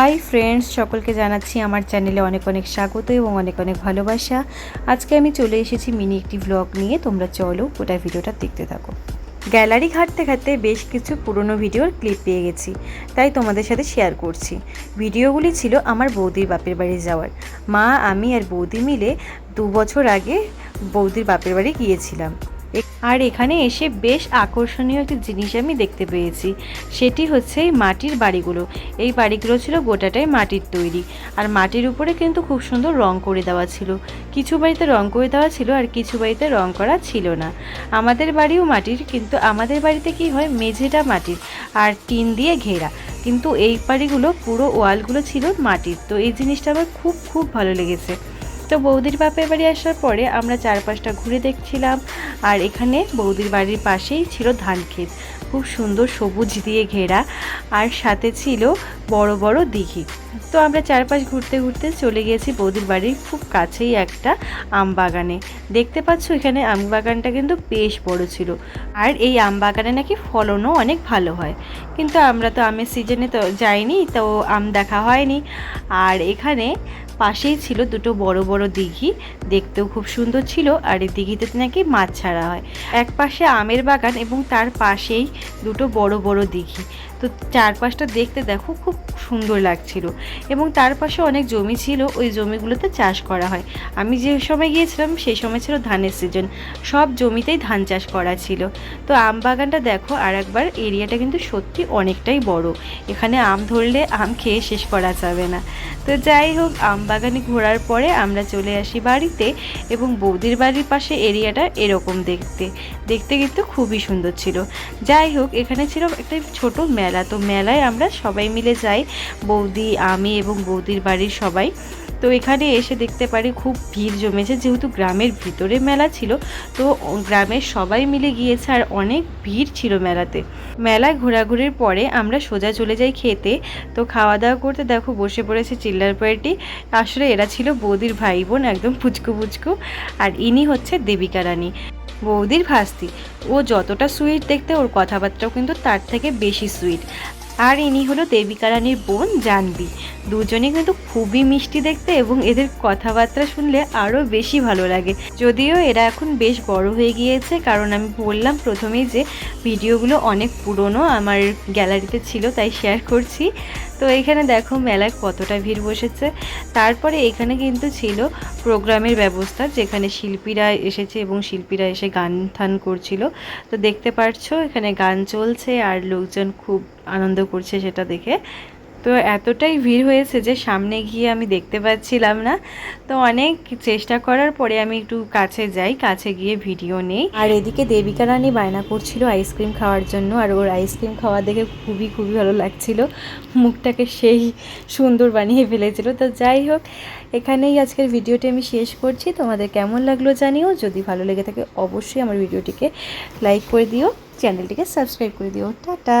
Hi friends, সকলকে জানাচ্ছি আমার চ্যানেলে অনেক অনেক স্বাগত এবং অনেক অনেক ভালোবাসা। আজকে আমি চলে এসেছি মিনি একটি ব্লগ নিয়ে। তোমরা চলো গোটা ভিডিওটা দেখতে থাকো। গ্যালারি ঘাটতে ঘাটতে বেশ কিছু পুরনো ভিডিওর ক্লিপ পেয়ে গেছি, তাই তোমাদের সাথে শেয়ার করছি। ভিডিওগুলি ছিল আমার বৌদির বাপের বাড়ি যাওয়ার। মা, আমি আর বৌদি মিলে দু বছর আগে বৌদির বাপের বাড়ি গিয়েছিলাম। আর এখানে এসে বেশ আকর্ষণীয় একটি জিনিস আমি দেখতে পেয়েছি। সেটি হচ্ছে এই মাটির বাড়িগুলো। এই বাড়িগুলো ছিল গোটাটাই মাটির তৈরি। আর মাটির উপরে কিন্তু খুব সুন্দর রং করে দেওয়া ছিল। কিছু বাড়িতে রং করে দেওয়া ছিল আর কিছু বাড়িতে রং করা ছিল না। আমাদের বাড়িও মাটির, কিন্তু আমাদের বাড়িতে কি হয়, মেঝেটা মাটির আর টিন দিয়ে ঘেরা। কিন্তু এই বাড়িগুলো পুরো ওয়ালগুলো ছিল মাটির। তো এই জিনিসটা আমার খুব খুব ভালো লেগেছে। তো বৌদির বাপের বাড়ি আসার পরে আমরা চারপাশটা ঘুরে দেখছিলাম। আর এখানে বৌদির বাড়ির পাশেই ছিল ধান ক্ষেত। খুব সুন্দর সবুজ দিয়ে ঘেরা। আর সাথে ছিল বড় বড় দিঘি। তো আমরা চারপাশ ঘুরতে ঘুরতে চলে গিয়েছি বৌদির বাড়ির খুব কাছেই একটা আম বাগানে দেখতে পাচ্ছ এখানে আম বাগানটা কিন্তু বেশ বড় ছিল। আর এই আম বাগানে নাকি ফলনও অনেক ভালো হয়। কিন্তু আমরা তো আমের সিজনে তো যাইনি, তো আম দেখা হয়নি। আর এখানে পাশেই ছিল দুটো বড় বড় দিঘি। দেখতেও খুব সুন্দর ছিল আর এই দিঘিতে নাকি মাছ ছাড়া হয়। এক পাশে আমের বাগান এবং তার পাশেই দুটো বড় বড় দিঘি। তো চারপাশটা দেখতে দেখো খুব সুন্দর লাগছিল এবং তার পাশে অনেক জমি ছিল, ওই জমিগুলোতে চাষ করা হয়। আমি যে সময় গিয়েছিলাম সেই সময় ছিল ধানের সিজন সব জমিতেই ধান চাষ করা ছিল। তো আম বাগানটা দেখো আর একবার এরিয়াটা কিন্তু সত্যি অনেকটাই বড়। এখানে আম ধরলে আম খেয়ে শেষ করা যাবে না। তো যাই হোক, আম বাগানে ঘোরার পরে আমরা চলে আসি বাড়িতে এবং বৌদির বাড়ির পাশে এরিয়াটা এরকম দেখতে। দেখতে কিন্তু খুবই সুন্দর ছিল। যাই হোক, এখানে ছিল একটা ছোট মেলা। তো মেলায় আমরা সবাই মিলে যাই। বৌদি, আমি এবং বৌদির বাড়ির সবাই। তো এখানে এসে দেখতে পারি খুব ভিড় জমেছে, যেহেতু গ্রামের ভিতরে মেলা ছিল, তো গ্রামের সবাই মিলে গিয়েছে আর অনেক ভিড় ছিল মেলাতে। মেলায় ঘোরাঘুরির পরে আমরা সোজা চলে যাই খেতে। তো খাওয়া দাওয়া করতে দেখো বসে পড়েছে চিল্লার পার্টি। আসলে এরা ছিল বৌদির ভাই বোন একদম পুচকু পুচকু। আর ইনি হচ্ছে দেবিকা রানী, বৌদির ভাস্তি। ও যতটা সুইট দেখতে, ওর কথাবার্তাও কিন্তু তার থেকে বেশি সুইট। আর ইনি হলো দেবিকা রানীর বোন জানবি দুজনে কিন্তু খুবই মিষ্টি দেখতে এবং এদের কথাবার্তা শুনলে আরও বেশি ভালো লাগে। যদিও এরা এখন বেশ বড় হয়ে গিয়েছে, কারণ আমি বললাম প্রথমেই যে ভিডিওগুলো অনেক পুরনো, আমার গ্যালারিতে ছিল তাই শেয়ার করছি। তো এখানে দেখো মেলায় কতটা ভিড় বসেছে। তারপরে এখানে কিন্তু ছিল প্রোগ্রামের ব্যবস্থা, যেখানে শিল্পীরা এসেছে এবং শিল্পীরা এসে গান থান করছিল। তো দেখতে পারছ, এখানে গান চলছে আর লোকজন খুব আনন্দ করছে সেটা দেখে। তো এতটাই ভিড় হয়েছে যে সামনে গিয়ে আমি দেখতে পাচ্ছিলাম না। তো অনেক চেষ্টা করার পরে আমি একটু কাছে যাই, কাছে গিয়ে ভিডিও নেই। আর এদিকে দেবিকা রানী বায়না করছিল আইসক্রিম খাওয়ার জন্য, আর ওর আইসক্রিম খাওয়া দেখে খুবই খুবই ভালো লাগছিল। মুখটাকে সেই সুন্দর বানিয়ে ফেলেছিল। তো যাই হোক, এখানেই আজকের ভিডিওটি আমি শেষ করছি। তোমাদের কেমন লাগল জানিও। যদি ভালো লেগে থাকে অবশ্যই আমার ভিডিওটিকে লাইক করে দিও, চ্যানেলটিকে সাবস্ক্রাইব করে দিও। টাটা!